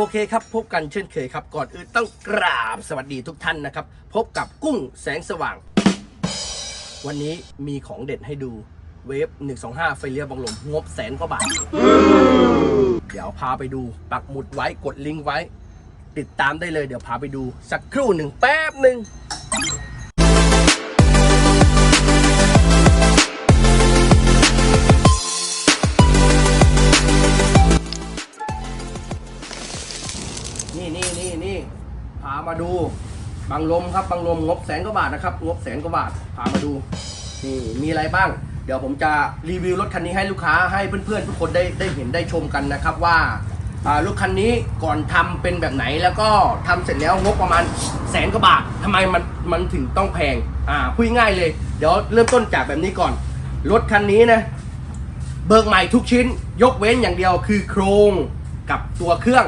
โอเคครับ พบกันเช่นเคยครับ ก่อนอื่นต้องกราบสวัสดีทุกท่านนะครับ พบกับกุ้งแสงสว่าง วันนี้มีของเด็ดให้ดูเวฟ 125 ไฟเลียบังลม งบแสนกว่าบาท เดี๋ยวพาไปดูปักหมุดไว้กดลิงก์ไว้ ติดตามได้เลยเดี๋ยวพาไปดูสักครู่หนึ่งแป๊บหนึ่ง ดูบางลมครับบางลมงบแสนกว่าบาทนะครับงบแสนกว่าบาทพามาดูนี่มีอะไรบ้าง เดี๋ยวผมจะรีวิวรถคันนี้ให้ลูกค้าให้เพื่อนๆทุกคนได้ได้เห็นได้ชมกันนะครับว่ารถคันนี้ก่อนทำเป็นแบบไหนแล้วก็ทำเสร็จแล้วงบประมาณแสนกว่าบาททำไมมันมันถึงต้องแพงอ่าพูดง่ายเลย เดี๋ยวเริ่มต้นจากแบบนี้ก่อนรถคันนี้นะเบิกใหม่ทุกชิ้น ยกเว้นอย่างเดียวคือโครงกับตัวเครื่อง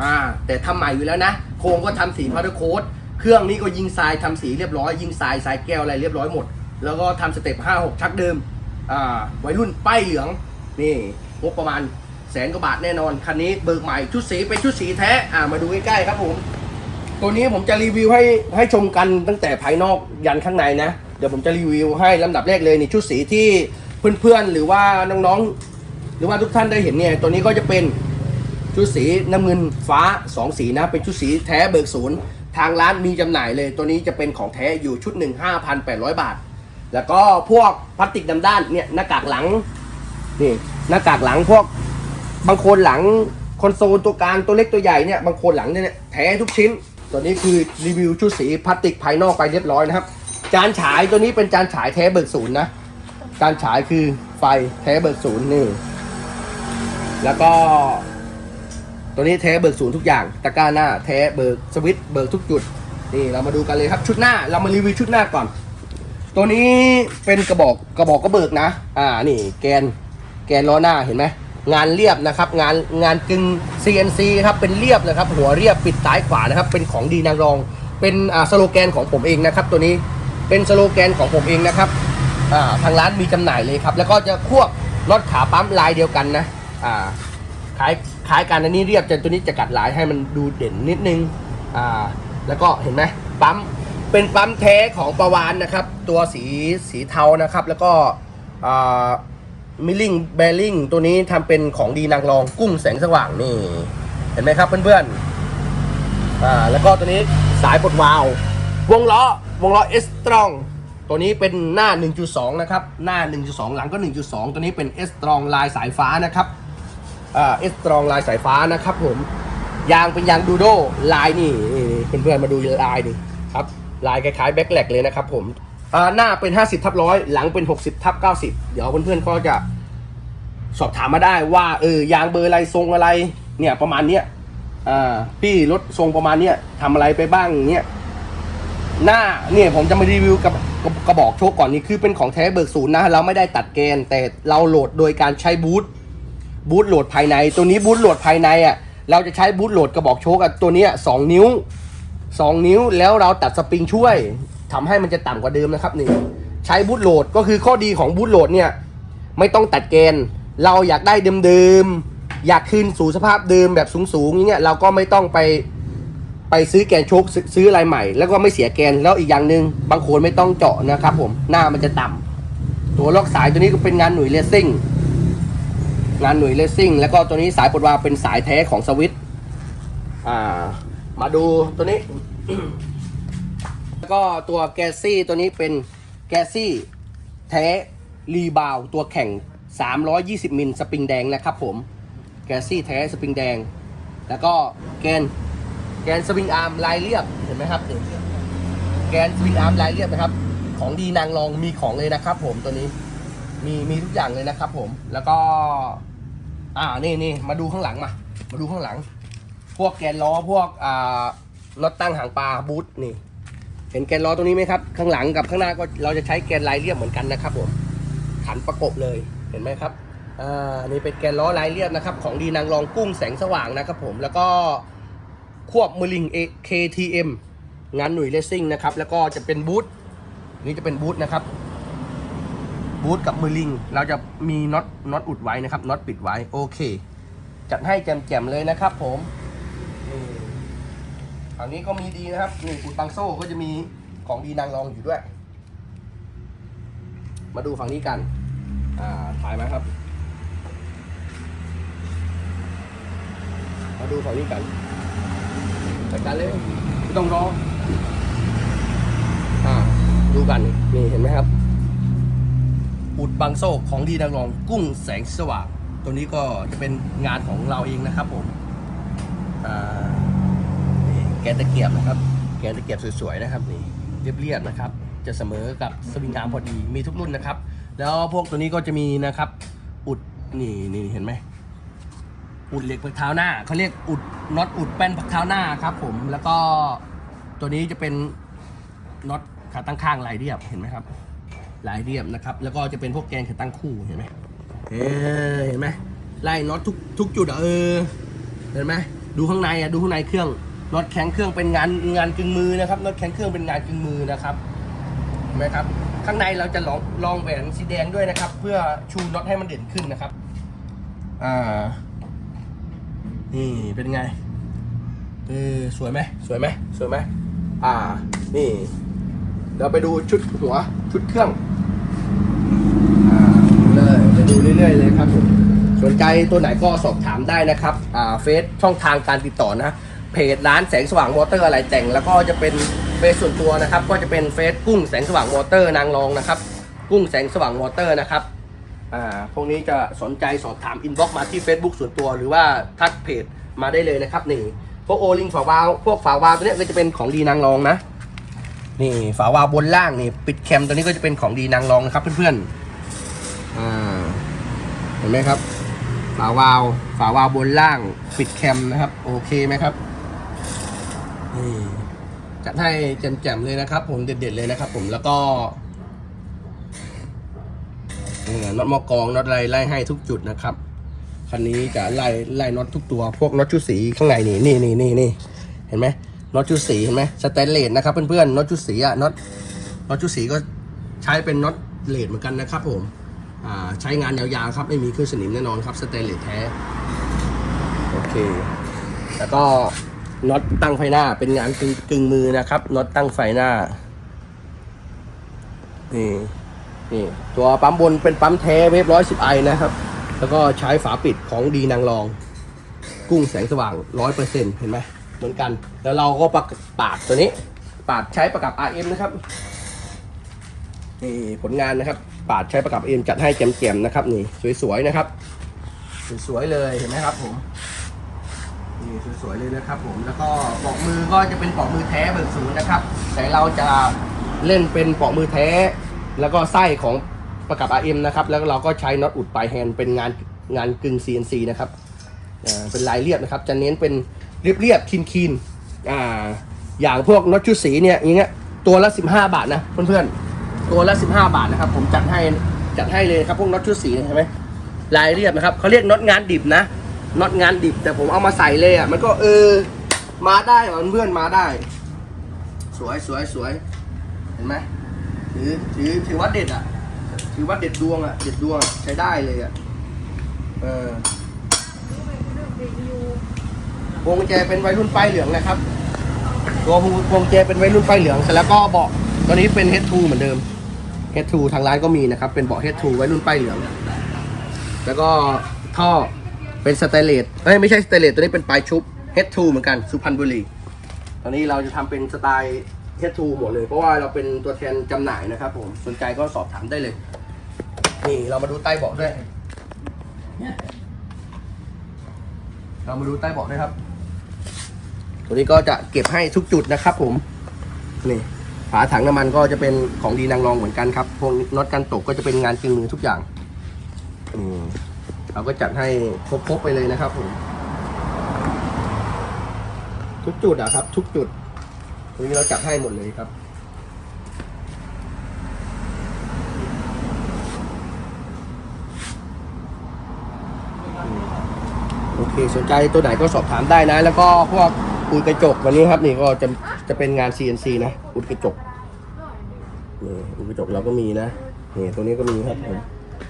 อ่าแต่ทำใหม่อยู่แล้วนะ โครงก็ทำสีพาร์โค้ดเครื่องนี้ก็ยิงทรายทำสีเรียบร้อยยิงทรายทรายแก้วอะไรเรียบร้อยหมด แล้วก็ทำสเต็ป5 6ชักเดิมอ่าวัยรุ่นป้ายเหลืองนี่งบประมาณแสนกว่าบาทแน่นอน คันนี้เบิกใหม่ชุดสีเป็นชุดสีแท้อ่ามาดูใกล้ๆครับผม ตัวนี้ผมจะรีวิวให้ให้ชมกันตั้งแต่ภายนอกยันข้างในนะ เดี๋ยวผมจะรีวิวให้ลำดับแรกเลยนี่ชุดสีที่เพื่อนๆหรือว่าน้องๆหรือว่าทุกท่านได้เห็นเนี่ยตัวนี้ก็จะเป็น ชุดสีน้ำเงินฟ้าสองสีนะ เป็นชุดสีแท้เบิกศูนย์ ทางร้านมีจำหน่ายเลย ตัวนี้จะเป็นของแท้อยู่ชุดหนึ่งห้าพันแปดร้อยบาท แล้วก็พวกพลาสติกดำด้านเนี่ยหน้ากากหลังนี่หน้ากากหลังพวกบางคนหลังคอนโซลตัวกลางตัวเล็กตัวใหญ่เนี่ยบางคนหลังเนี่ยแท้ทุกชิ้น ตัวนี้คือรีวิวชุดสีพลาสติกภายนอกไปเรียบร้อยนะครับ จานฉายตัวนี้เป็นจานฉายแท้เบิกศูนย์นะจานฉายคือไฟแท้เบิกศูนย์นี่แล้วก็ ตัวนี้แท้เบิกศูนย์ทุกอย่างตะกร้าหน้าแท้เบิกสวิตเบิกทุกจุดนี่เรามาดูกันเลยครับชุดหน้าเรามารีวิวชุดหน้าก่อน ตัวนี้เป็นกระบอกกระบอกกระเบิกนะ อ่านี่แกนแกนล้อหน้าเห็นไหมงานเรียบนะครับ งานงานกึ่ง CNC ครับเป็นเรียบนะครับ หัวเรียบปิดซ้ายขวานะครับ เป็นของดีนางรอง เป็นอ่าสโลแกนของผมเองนะครับ ตัวนี้เป็นสโลแกนของผมเองนะครับอ่าทางร้านมีจำหน่ายเลยครับ แล้วก็จะควบรถขาปั๊มลายเดียวกันนะอ่าคล้าย ล้ายกันอันนี้เรียบแต่ตัวนี้จะกัดลายให้มันดูเด่นนิดนึงอ่าแล้วก็เห็นไหมปั๊มเป็นปั๊มแท้ของประวานนะครับ ตัวสีสีเทานะครับ แล้วก็อ่ามิลลิงแบริ่งตัวนี้ทำเป็นของดีนางรองกุ้งแสงสว่างนี่ เห็นไหมครับเพื่อนๆอ่าแล้วก็ตัวนี้สายปลดวาล์ววงล้อวงล้อเอสตรองตัวนี้เป็นหน้า 1.2 นะครับ หน้า 1.2 หลังก็ 1.2 ตัวนี้เป็นเอสตรองลายสายฟ้านะครับ เอสตรองลายสายฟ้านะครับผมยางเป็นยางดูโดลายนี่เพื่อนๆมาดูลายนี่ครับลายคล้ายๆแบ็คแลกเลยนะครับผมหน้าเป็น 50ทับร้อยหลังเป็น 60ทับ90 เดี๋ยวเพื่อนๆก็จะสอบถามมาได้ว่าเออยางเบอร์อะไรทรงอะไร เนี่ยประมาณเนี้ยอ่าพี่รถทรงประมาณเนี้ยทำอะไรไปบ้างเนี้ยหน้าเนี่ยผมจะมารีวิวกับกับกระบอกโชคก่อนนี่คือเป็นของแท้เบิกศูนย์นะ เราไม่ได้ตัดแกนแต่เราโหลดโดยการใช้บูท บูทโหลดภายใน ตัวนี้บูทโหลดภายในอะเราจะใช้บูทโหลดกระบอกโชกอะตัวนี้สองนิ้วสองนิ้วแล้วเราตัดสปริงช่วยทำให้มันจะต่ำกว่าเดิมนะครับนี่ใช้บูทโหลดก็คือข้อดีของบูทโหลดเนี่ยไม่ต้องตัดเกณฑ์เราอยากได้เดิมๆอยากคืนสู่สภาพเดิมแบบสูงๆอย่างเงี้ยเราก็ไม่ต้องไปไปซื้อแกนโชกซื้อซื้ออะไรใหม่ แล้วก็ไม่เสียแกนแล้วอีกอย่างหนึ่งบางคนไม่ต้องเจาะนะครับผมหน้ามันจะต่ำตัวล็อกสายตัวนี้ก็เป็นงานหน่วยเลสซิ่ง งานหน่วยเลสซิ่งแล้วก็ตัวนี้สายปลดวาล์วเป็นสายแท้ของสวิตอ่า มาดูตัวนี้ แล้วก็ตัวแกซี่ตัวนี้เป็นแกซี่แท้รีบาวตัวแข่ง 320 มิลสปริงแดงนะครับผม แกซี่แท้สปริงแดง แล้วก็แกนแกนสปริงอาร์มลายเรียบเห็นไหมครับแกนสปริงอาร์มลายเรียบนะครับ ของดีนางรองมีของเลยนะครับผมตัวนี้มีมีทุกอย่างเลยนะครับผมแล้วก็ อ่านี่นี่มาดูข้างหลังมา มาดูข้างหลัง พวกแกนล้อพวกอ่าน็อตตั้งหางปลาบูทนี่ เห็นแกนล้อตรงนี้ไหมครับ ข้างหลังกับข้างหน้าก็เราจะใช้แกนลายเรียบเหมือนกันนะครับผมขันประกบเลยเห็นไหมครับอ่านี่เป็นแกนล้อลายเรียบนะครับ ของดีนางรองกุ้งแสงสว่างนะครับผมแล้วก็ควบมือลิง KTM งานหน่วยเลสซิ่งนะครับแล้วก็จะเป็นบูทนี่จะเป็นบูทนะครับ บูทกับมือลิง เราจะมีน็อตน็อตอุดไว้นะครับน็อตปิดไว้โอเค จัดให้แจ่มๆเลยนะครับ ผมฝั่งนี้ก็มีดีนะครับนี่อุดบางโซ่ก็จะมีของดีนางรองอยู่ด้วย มาดูฝั่งนี้กัน อ่าถ่ายมาครับ มาดูฝั่งนี้กันจัดการเลยไม่ต้องรออ่าดูกันนี่เห็นไหมครับ อุดบางโซ่ของดีนางรองกุ้งแสงสว่างตัวนี้ก็จะเป็นงานของเราเองนะครับผมแกนตะเกียบนะครับ แกนตะเกียบสวยๆนะครับนี่เรียบๆนะครับ จะเสมอกับสวิงอาร์มพอดีมีทุกรุ่นนะครับ แล้วพวกตัวนี้ก็จะมีนะครับ อุดนี่นี่เห็นไหมอุดเหล็กพักเท้าหน้าเขาเรียกอุดน็อตอุดแป้นพักเท้าหน้าครับ ผมแล้วก็ตัวนี้จะเป็นน็อตขาตั้งข้างลายเรียบเห็นไหมครับ หลายเรียบนะครับ แล้วก็จะเป็นพวกแกนขาตั้งคู่เห็นไหมเออเห็นไหมไล่น็อตทุกทุกจุดอะเออเห็นไหมดูข้างในอะดูข้างในเครื่องน็อตแข็งเครื่องเป็นงานงานกึ่งมือนะครับน็อตแข็งเครื่องเป็นงานกึ่งมือนะครับเห็นไหมครับข้างในเราจะลองลองแหวนสีแดงด้วยนะครับ เพื่อชูน็อตให้มันเด่นขึ้นนะครับอ่านี่เป็นไงเออสวยไหมสวยไหมสวยไหมอ่านี่เราไปดูชุดหัวชุดเครื่อง ดูเรื่อยๆเลยครับผมสนใจตัวไหนก็สอบถามได้นะครับอ่าเฟซช่องทางการติดต่อนะเพจร้านแสงสว่างมอเตอร์อะไรแต่ง แล้วก็จะเป็นเฟซส่วนตัวนะครับ ก็จะเป็นเฟซกุ้งแสงสว่างมอเตอร์นางรองนะครับ กุ้งแสงสว่างมอเตอร์นะครับอ่าพวกนี้จะสนใจสอบถามอินบ็อกซ์มาที่ Facebook ส่วนตัว หรือว่าทักเพจมาได้เลยนะครับนี่พวกโอลิงฝาวาลพวกฝาวาลตัวนี้ก็จะเป็นของดีนางรองนะนี่ฝาวาลบนล่างนี่ปิดแคมตัวนี้ก็จะเป็นของดีนางรองนะครับเพื่อนๆอ่า เห็นไหมครับ ฝาวาล์วฝาวาล์วบนล่างปิดแคมนะครับ โอเคไหมครับนี่จัดให้แจ่มๆเลยนะครับ ผมเด็ดๆเลยนะครับ ผมแล้วก็นี่น็อตมอกองน็อตอะไรไล่ให้ทุกจุดนะครับคันนี้จะไล่ไล่น็อตทุกตัว พวกน็อตชุดสีข้างในนี่นี่นี่นี่นี่เห็นไหมน็อตชุดสีเห็นไหมสแตนเลสนะครับเพื่อนๆน็อตชุดสีอะน็อตน็อตชุดสีก็ใช้เป็นน็อตเลสเหมือนกันนะครับผม ใช้งานยาวๆครับ ไม่มีเครื่องสนิมแน่นอนครับสเตนเลสแท้ โอเค แล้วก็น็อตตั้งไฟหน้าเป็นงานกึ่งกึ่งมือนะครับน็อตตั้งไฟหน้า นี่นี่ตัวปั๊มบนเป็นปั๊มแท้เวฟร้อยสิบไอนะครับ แล้วก็ใช้ฝาปิดของดีนางรอง กุ้งแสงสว่างร้อยเปอร์เซ็นต์เห็นไหมเหมือนกัน แล้วเราก็ปักปาดตัวนี้ ปาดใช้ประกับ RM นะครับ นี่ผลงานนะครับ ปาดใช้ประกับเอ็มจัดให้แจ่มๆนะครับนี่สวยๆนะครับ สวยๆเลยเห็นไหมครับผมนี่สวยๆเลยนะครับผมแล้วก็ปอกมือก็จะเป็นปอกมือแท้เบิกศูนย์นะครับ แต่เราจะเล่นเป็นปอกมือแท้ แล้วก็ไส้ของประกับ RM นะครับแล้วเราก็ใช้น็อตอุดปลายแฮนด์เป็นงานงานกึ่ง CNC นะครับอ่าเป็นลายเรียบนะครับ จะเน้นเป็นเรียบๆคีนๆอ่าอย่างพวกน็อตชุดสีเนี่ยอย่างเงี้ยตัวละ 15 บาทนะเพื่อนๆ ตัวละ 15 บาทนะครับ ผมจัดให้จัดให้เลยครับพวกน็อตชุดสีเนี่ไหมลายเรียบนะครับเขาเรียกน็อตงานดิบนะน็อตงานดิบ แต่ผมเอามาใส่เลยอะมันก็เออมาได้เหรอเพื่อนมาได้ สวยสวยสวยเห็นไหมถือถือถือว่าเด็ดอะถือว่าเด็ดดวงอะเด็ดดวงใช้ได้เลยอะเออพวงแจเป็นวัยรุ่นป้ายเหลืองนะครับ ตัวพวงแจเป็นวัยรุ่นป้ายเหลืองเสร็จแล้วก็เบาะตัวนี้เป็น H2 เหมือนเดิม H2 ทางร้านก็มีนะครับ เป็นเบาะ H2 วัยรุ่นป้ายเหลือง แล้วก็ท่อเป็นสเตเลสเอ้ยไม่ใช่สเตเลสตัวนี้เป็นปลายชุบ H2 เหมือนกันสุพรรณบุรี ตอนนี้เราจะทำเป็นสไตล์ H2 หมดเลย เพราะว่าเราเป็นตัวแทนจำหน่ายนะครับผมสนใจก็สอบถามได้เลย นี่เรามาดูใต้เบาะด้วย เรามาดูใต้เบาะด้วยครับ ตัวนี้ก็จะเก็บให้ทุกจุดนะครับผม นี่ ฝาถังน้ำมันก็จะเป็นของดีนางรองเหมือนกันครับ พวกน็อตกันตกก็จะเป็นงานจริงมือทุกอย่างอืมเราก็จัดให้ครบๆไปเลยนะครับผมทุกจุดอะครับ ทุกจุดตรงนี้เราจัดให้หมดเลยครับโอเคสนใจตัวไหนก็สอบถามได้นะ แล้วก็พวกอุดกระจกวันนี้ครับนี่ก็จะจะเป็นงาน CNC นะ อุดกระจกนี่อุดกระจกเราก็มีนะเนี่ยตัวนี้ก็มีครับผม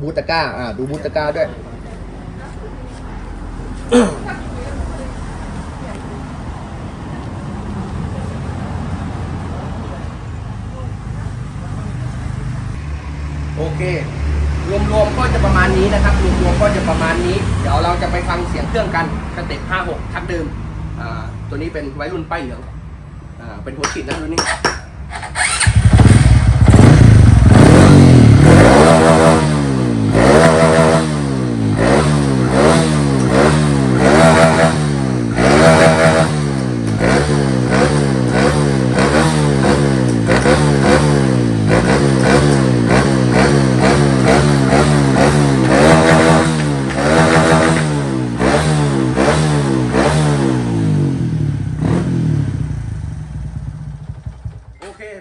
บูตาก้าอ่าดูบูตาก้าด้วยโอเค รวมๆก็จะประมาณนี้นะครับ รวมๆก็จะประมาณนี้ เดี๋ยวเราจะไปฟังเสียงเครื่องกันสเต็ป56ทักเดิมอ่าตัวนี้เป็นไวรุ่นป้ายเหลือง เป็นหัวฉีดนะรุ่นนี้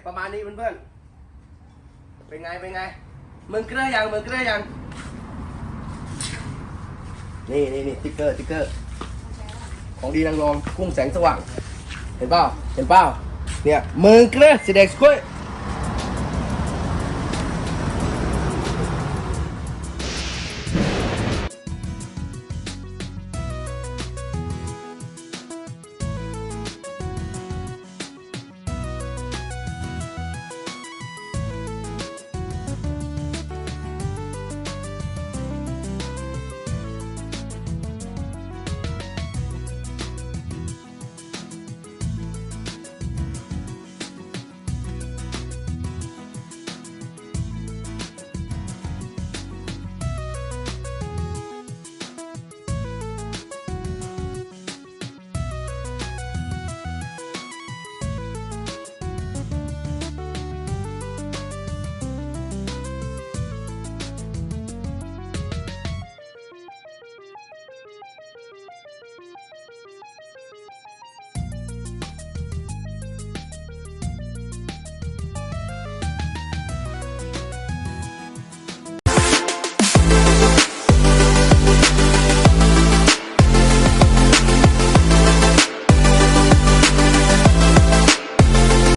ประมาณนี้เพื่อนๆ เป็นไง เป็นไง มึงเกลือยังมึงเกลือยัง นี่นี่นี่ติ๊กเกอร์ติ๊กเกอร์ ของดีนางรองกุ้งแสงสว่าง เห็นเปล่า เห็นเปล่า เนี่ยมึงเกลือสีแดงสกุย